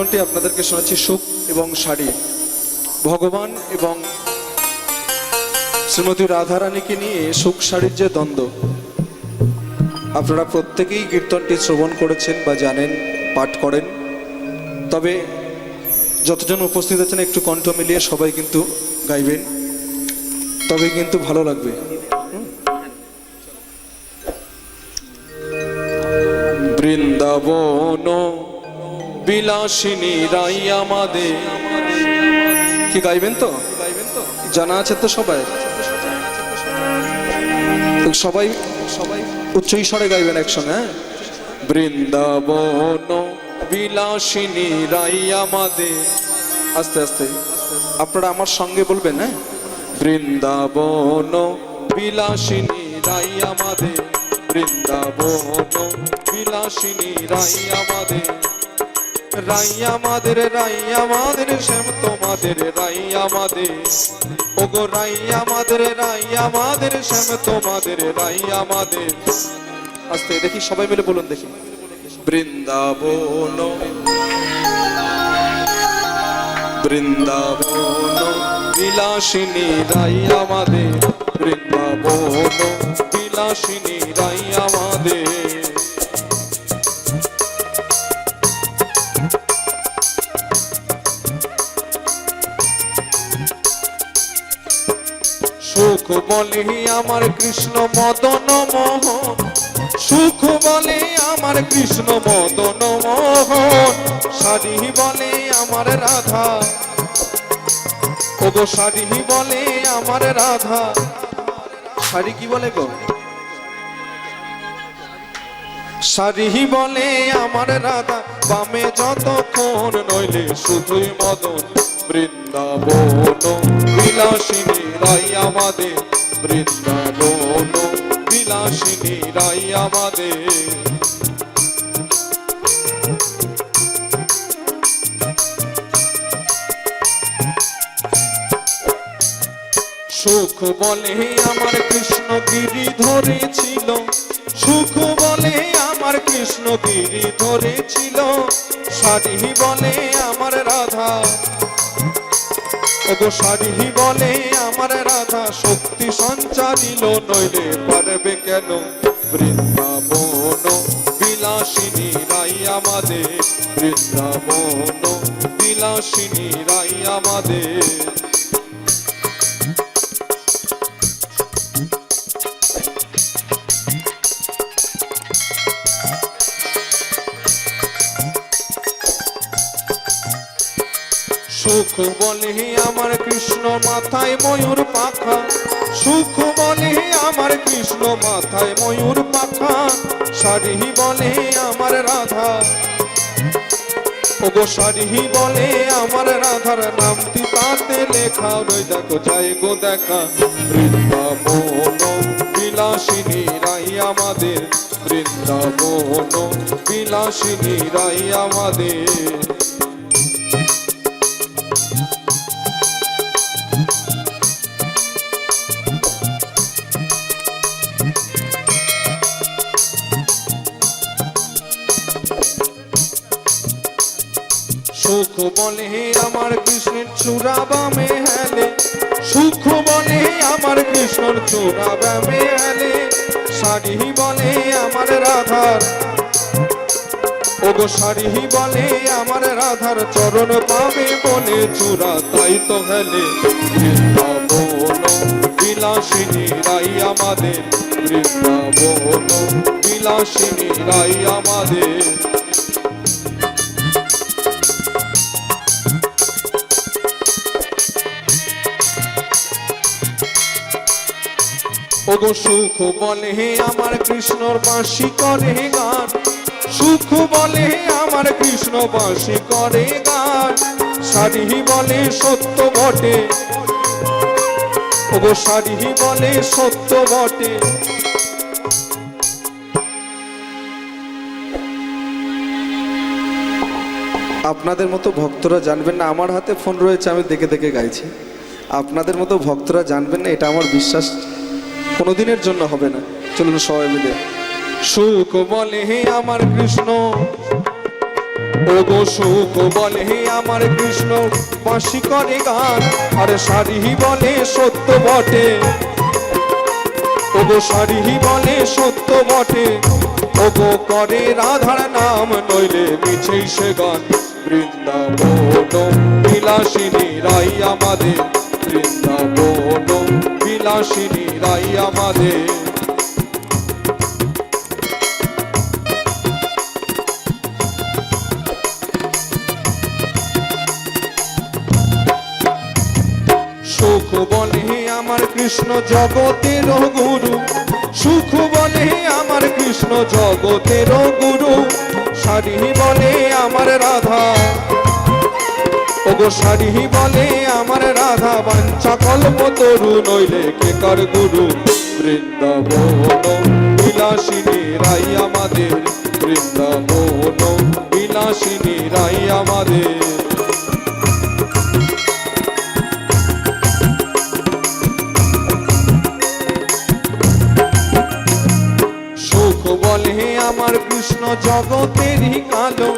কীর্তনটি আপনাদেরকে শোনাচ্ছি সুখ এবং শাড়ি। ভগবান এবং শ্রীমতী রাধারানীকে নিয়ে সুখ শাড়ির যে দ্বন্দ্ব, আপনারা প্রত্যেকেই কীর্তনটি শ্রবণ করেছেন বা জানেন, পাঠ করেন। তবে যতজন উপস্থিত আছেন, একটু কণ্ঠ মিলিয়ে সবাই কিন্তু গাইবেন। তবে কিন্তু ভালো লাগবে। বৃন্দাবন বিলাসিনী রাই আমাদের। কি গাইবেন তো? জানা আছে তো সবাই? সবাই সবাই উচ্চ স্বরে গাইবেন একসঙ্গে হ্যাঁ? বৃন্দাবন বিলাসিনী রাই আমাদের। আস্তে আস্তে। আপনারা আমার সঙ্গে বলবেন হ্যাঁ? বৃন্দাবন বিলাসিনী রাই আমাদের। বৃন্দাবন বিলাসিনী রাই আমাদের। রাই আমাদের রাই আমাদের, শ্যাম তোমাদের রাই আমাদের। ওগো রাই আমাদের রাই আমাদের, শ্যাম তোমাদের রাই আমাদের। আস্তে, দেখি, সবাই মিলে বলুন দেখি। বৃন্দাবন বৃন্দাবন, বিলাসিনী রাই আমাদের। বৃন্দাবন, বিলাসিনী রাই আমাদের। বলে আমার কৃষ্ণ মদন মোহন। সুখ বলে আমার কৃষ্ণ মদন মোহন। শাড়ি বলে আমার রাধা। ওগো শাড়ি বলে আমার রাধা। শাড়ি কি বলে গো? শাড়ি বলে আমার রাধা। বামে যতক্ষণ নইলে শুধুই মদন। বৃন্দাবন বিলাসিনী রাই আমাদের। বৃন্দাবন বিলাসিনী রাই আমাদের। সুখ বলে আমার কৃষ্ণ গিরি ধরেছিল, সুখ বলে আমার কৃষ্ণ গিরি ধরেছিল শাড়ি বলে আমার রাধা ওগো সারিহি বলে, আমার রাধা শক্তি সঞ্চারিল, নইলে পারবে কেন? বৃন্দাবন বিলাসিনী রাই আমাদের, বৃন্দাবন বিলাসিনী রাই আমাদের। সুখ বলে আমার কৃষ্ণ মাথায় ময়ূর পাখা। সুখ বলে আমার কৃষ্ণ মাথায় ময়ূর পাখা। শাড়ি বলে আমার রাধা। ওগো শাড়ি বলে আমার রাধার নামটি তাতে লেখা। রই দেখো যাই গো দেখা। বৃন্দাবন বিলাসিনী রাই আমাদের। বৃন্দাবন বিলাসিনী রাই আমাদের। সুখ বলে আমার কৃষ্ণের চূড়া বামে হেলে। সুখ বলে আমার কৃষ্ণর চূড়া বামে হেলে। শাড়ি বলে আমার রাধার ওগো শাড়ি বলে আমার রাধার চরণ পাবে বলে চূড়া, তাই তো হেলে। বৃন্দাবন, বিলাসিনী রাই আমাদের। বৃন্দাবন, বিলাসিনী রাই আমাদের। ওগো সুখ বলে আমার কৃষ্ণর বাঁশি করে গান। সুখ বলে আমার কৃষ্ণ বাঁশি করে গান। শাড়ি বলে সত্য বটে। ওগো শাড়ি বলে সত্য বটে। আপনাদের মতো ভক্তরা জানবেন না, আমার হাতে ফোন রয়েছে, আমি দেখে দেখে গাইছি। আপনাদের মতো ভক্তরা জানবেন না, এটা আমার বিশ্বাস। কোনোদিনের জন্য হবে না। চলুন সবাই মিলে। সুখ বলে হে আমার কৃষ্ণ। ও গো সুখ বলে হে আমার কৃষ্ণ। বাঁশি করে গান, আর সারি বলে সত্য বটে। ও গো সারি বলে সত্য বটে। ও গো করে রাধার নাম, নইলে মিছেই সে গান। বৃন্দাবন বিলাসিনী রাই আমাদের। বৃন্দাবন বিলাসিনী রাই আমাদের। সুখ বলে আমার কৃষ্ণ জগতের গুরু সুখ বলে আমার কৃষ্ণ জগতের গুরু সারি বলে আমার রাধা। ওগো সারি বলে আমার রাধা বাঞ্চা কল্প তরু নইলে কে কর গুরু। বৃন্দাবন, বিলাসিনী রাই আমাদের, বৃন্দাবন, বিলাসিনী রাই আমাদের। আমার কৃষ্ণ জগতেরই কালো।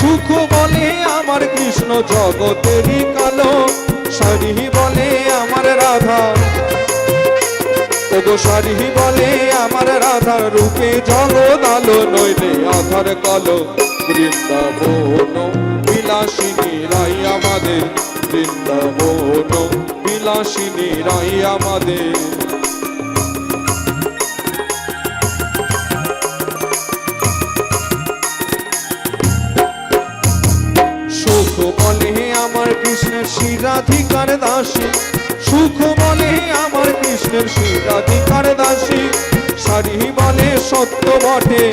সুখ বলে আমার কৃষ্ণ জগতেরই কালো। সারি বলে আমার রাধা। ওগো সারি বলে আমার রাধা, রূপে জগৎ আলো নইলে আধার কালো। বৃন্দাবন বিলাসিনী রাই আমাদের। বৃন্দাবন বিলাসিনী রাই আমাদের। বলে আমার কৃষ্ণের শিরাধিকার দাসী। সুখ বলে আমার কৃষ্ণের শিরাধিকার দাসী। শাড়ি বলে সত্য বটে।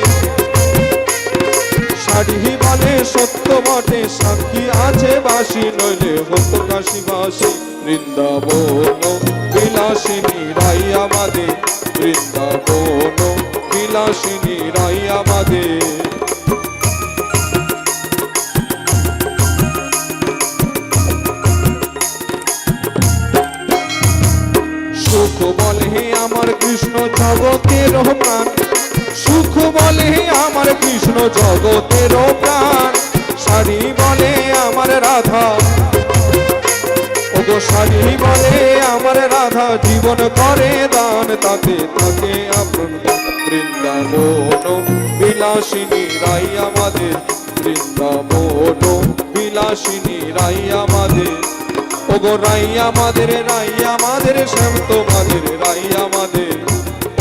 শাড়ি বলে সত্য বটে, সাক্ষী আছে বাসি, নইলে হতো কাশি বাসি। বৃন্দাবন, বিলাসিনী রাই আমাদের। বৃন্দাবন, বিলাসিনী রাই আমাদের। আমার কৃষ্ণ জগতের প্রাণ। সুখ বলে আমার কৃষ্ণ জগতের প্রাণ। সারি বলে আমার রাধা। ওগো সারি বলে আমার রাধা, জীবন করে দান তাতে তাকে আপন বৃন্দাবন। বিলাসিনী রাই আমাদের, বৃন্দাবন। বিলাসিনী রাই আমাদের। ওগো রাই আমাদের রাই আমাদের শ্যাম তোমাদের, রাই আমাদের।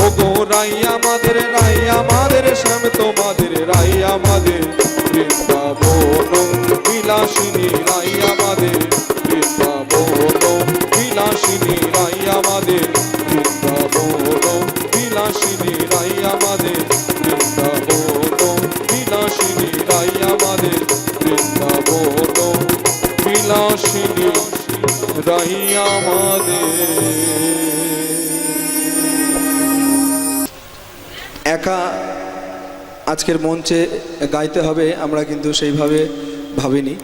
ওগো রাই আমাদের রাই আমাদের শ্যাম তোমাদের, রাই আমাদের। বৃন্দাবন বিলাসিনী, রাই আমাদের। বৃন্দাবন বিলাসিনী, রাই আমাদের। একা আজকের মঞ্চে গাইতে হবে আমরা কিন্তু সেইভাবে ভাবিনি।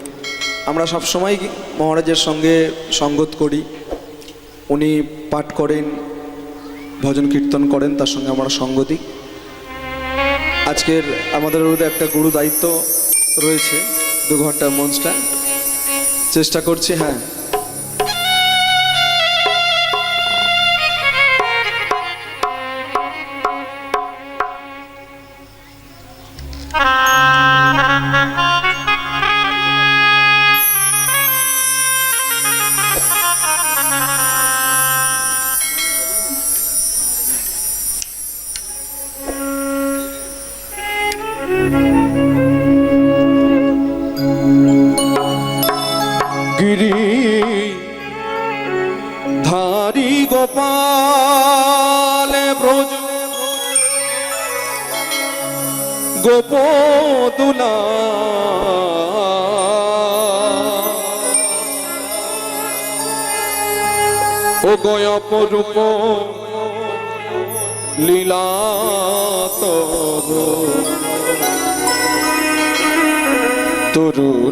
আমরা সবসময় মহারাজের সঙ্গে সঙ্গত করি। উনি পাঠ করেন, ভজন কীর্তন করেন, তার সঙ্গে আমরা সঙ্গ দিই। আজকের আমাদের একটা গুরু দায়িত্ব রয়েছে দু ঘণ্টা মঞ্চটা। চেষ্টা করছি হ্যাঁ।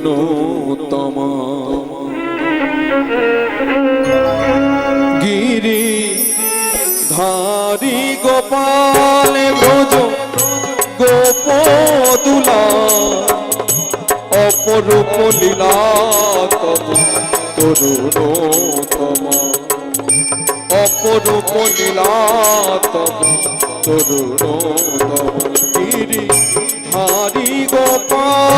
তরুণতম গিরি ধারি গোপাল ব্রজ গোপদুলা। লীলা তব তরুণতম অপরূপ লীলা তব তরুণতম গিরি হারি গোপাল।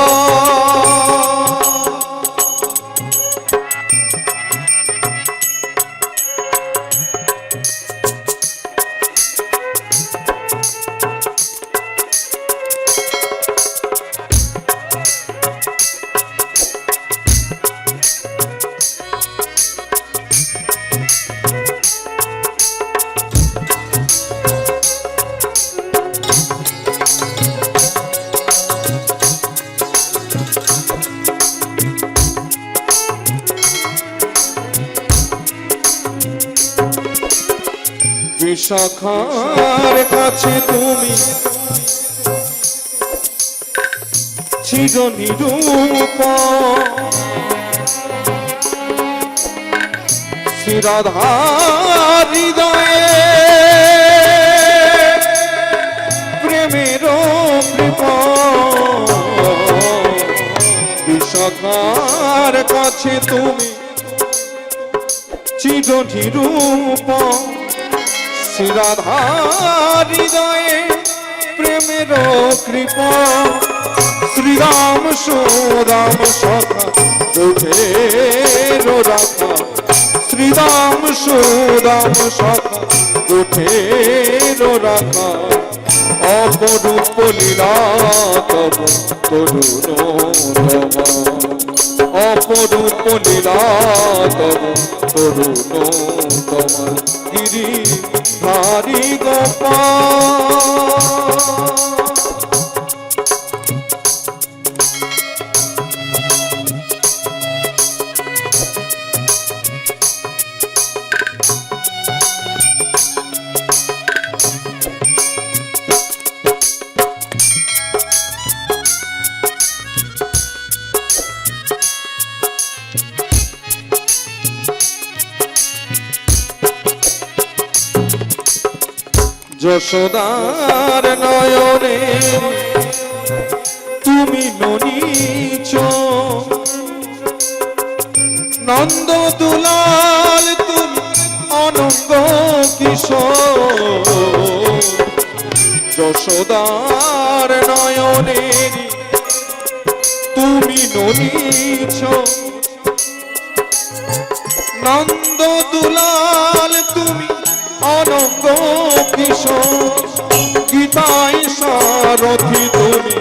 বিশাখার কাছে তুমি। চির নিরূপ শিরাধার হৃদয়ে। প্রেমের কৃপা। বিশাখার কাছে তুমি। চির নিরূপ শ্রীরাধার হৃদয়ে প্রেমের কৃপা। শ্রীরাম সুরাম সখা দুঠের রাখা। শ্রীরাম সুরাম সখা দুঠের রাখা। অপরূপ লীলা তব তরুণ অপরূপ লীলা তব তরুণ তোমার গিরি হারি গোপাল যশোদার নয়নে। তুমি ননীচ নন্দ দুলাল, তুমি অনঙ্গ কিশোর। যশোদার নয়নে তুমি ননীছ নন্দ দুলাল, তুমি অনঙ্গ কিশোর। সারথি তুমি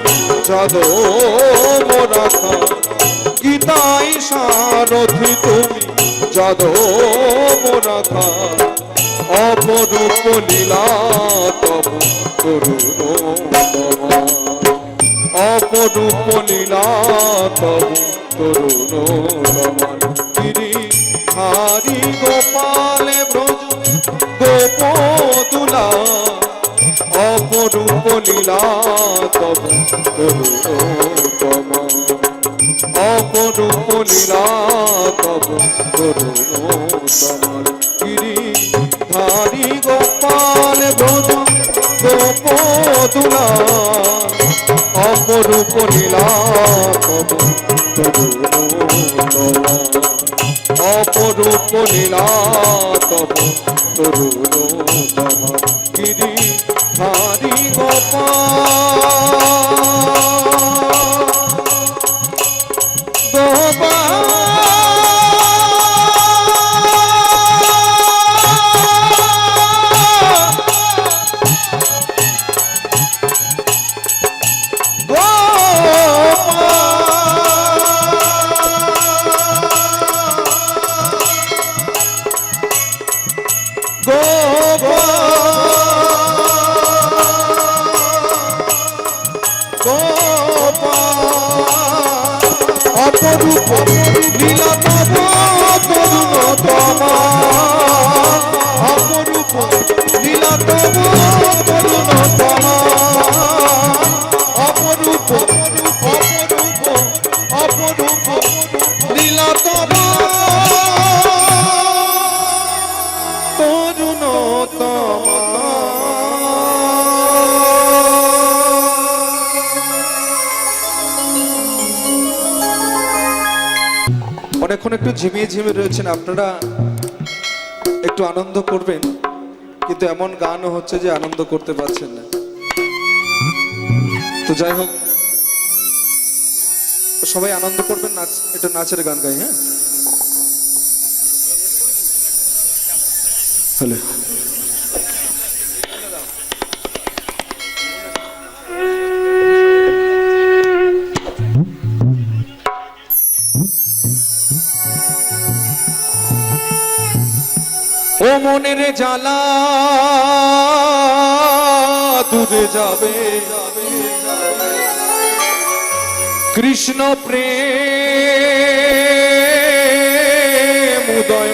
যাদব রাখা গীতায় সারথি তুমি যাদব রাখা অপরূপ লীলা তব করুণ অপরূপ লীলা তব তরুণ লীলা তব তরুণ অপরূপ লীলা তব তরুণ গিরি। হারি গোপাল ব্রজ গোপদুলা। অপরূপ লীলা তব তরুণ অপরূপ লীলা অপরূপ লীলা তব তরুণ তোমা অপরূপ লীলা তব তরুণ তোমা এখন একটু ঝিমিয়ে ঝিমিয়ে রয়েছেন, আপনারা একটু আনন্দ করবেন, কিন্তু এমন গানও হচ্ছে যে আনন্দ করতে পারছেন না। তো যাই হোক, সবাই আনন্দ করবেন, নাচ, এটা নাচের গান গাই হ্যাঁ? হ্যালো। জ্বালা দূরে যাবে কৃষ্ণ প্রেম উদয়।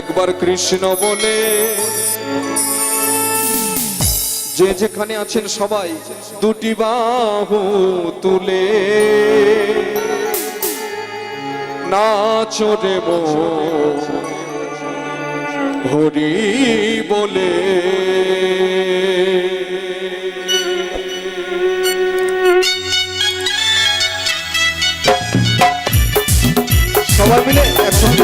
একবার কৃষ্ণ বলে, যে যেখানে আছেন সবাই, দুটি বাহু তুলে নাচরে দেব হরি বলে। সবাই মিলে একসঙ্গে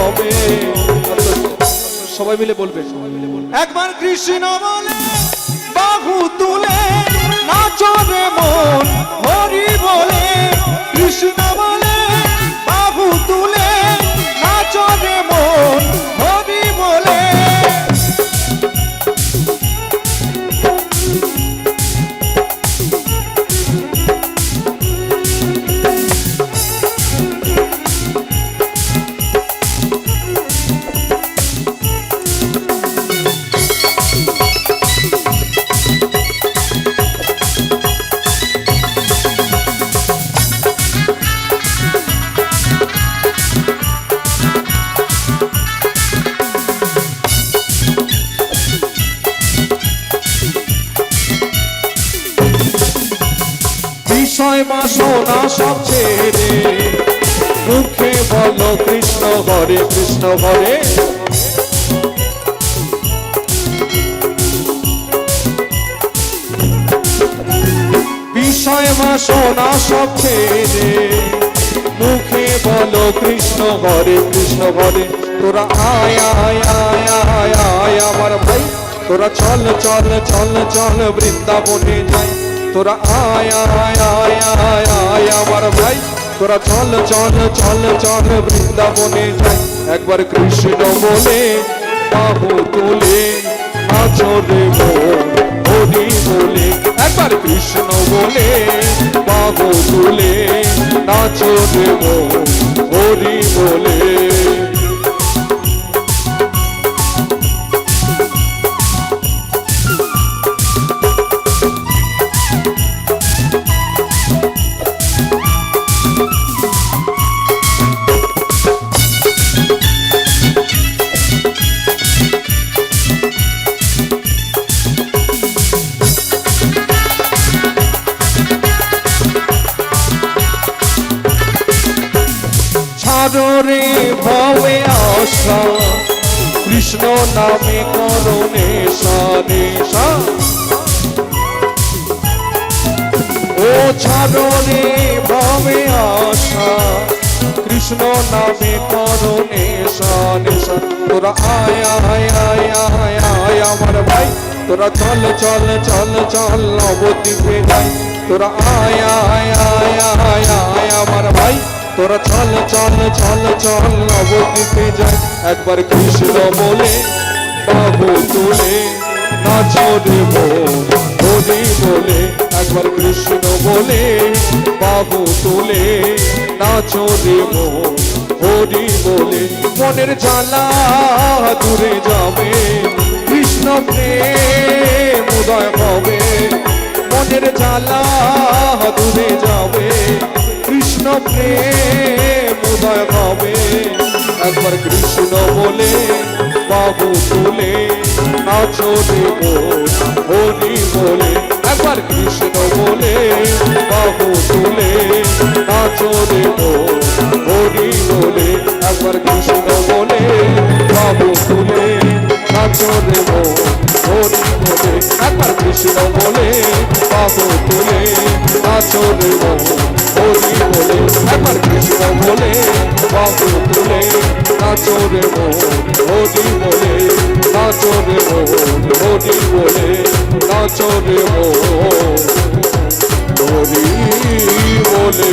হবে। সবাই মিলে বলবে। একবার কৃষ্ণ বলে বাহু তুলে নাচবে মন। হরে কৃষ্ণ, হরে। বিষয় বাসনা সব ছেড়ে মুখে বলো কৃষ্ণ, হরে কৃষ্ণ, হরে। তোরা আয় আয় আয় আয় আয়, আমার ভাই। তোরা চল চল চল চল, বৃন্দাবনে যাই। তোরা আয় আয় আয় আয় আয়, আমার ভাই। তোরা চল চল চল চল বৃন্দাবনে যাই। একবার কৃষ্ণ বলে বাহু তুলে হরি বলে। একবার কৃষ্ণ বলে বাবু তুলে, নাচ দেব হরি বলে। নামে করণে সানেশা ও ছাড়রে ভবে আশা, কৃষ্ণ নামে করণে সানেশা তোরা আয় আয় আয় আয় আয় আমার ভাই। তোরা চল চল চল চল, নবদ্বীপে যাই। তোরা আয় আয় আয় আয় তোরা চল চল চল চল, নবদ্বীপে যাই। একবার কৃষ্ণ বলে, বাবু তুলে নাচরে মন হরি বলে। একবার কৃষ্ণ বলে, বাবু তুলে, নাচো মন হরি বলে। মনের জ্বালা দূরে যাবে, কৃষ্ণ প্রেম উদয় হবে। মনের জ্বালা দূরে যাবে কৃষ্ণ প্রেম উদয় হবে। একবার কৃষ্ণ বলে, বাবু তুলে নাচো দেব হরি বলে। একবার কৃষ্ণ বলে, বাবু তুলে নাচো দেব হরি বলে। একবার কৃষ্ণ বলে, বাবু তুলে নাচো দেব হরি বলে। একবার কৃষ্ণ বলে, বাবু তুলে নাচো দেব বলে বাবু তুলে নাচো রে মোদি বলে নাচো রে মোদি বলে নাচো রে মোদি বলে।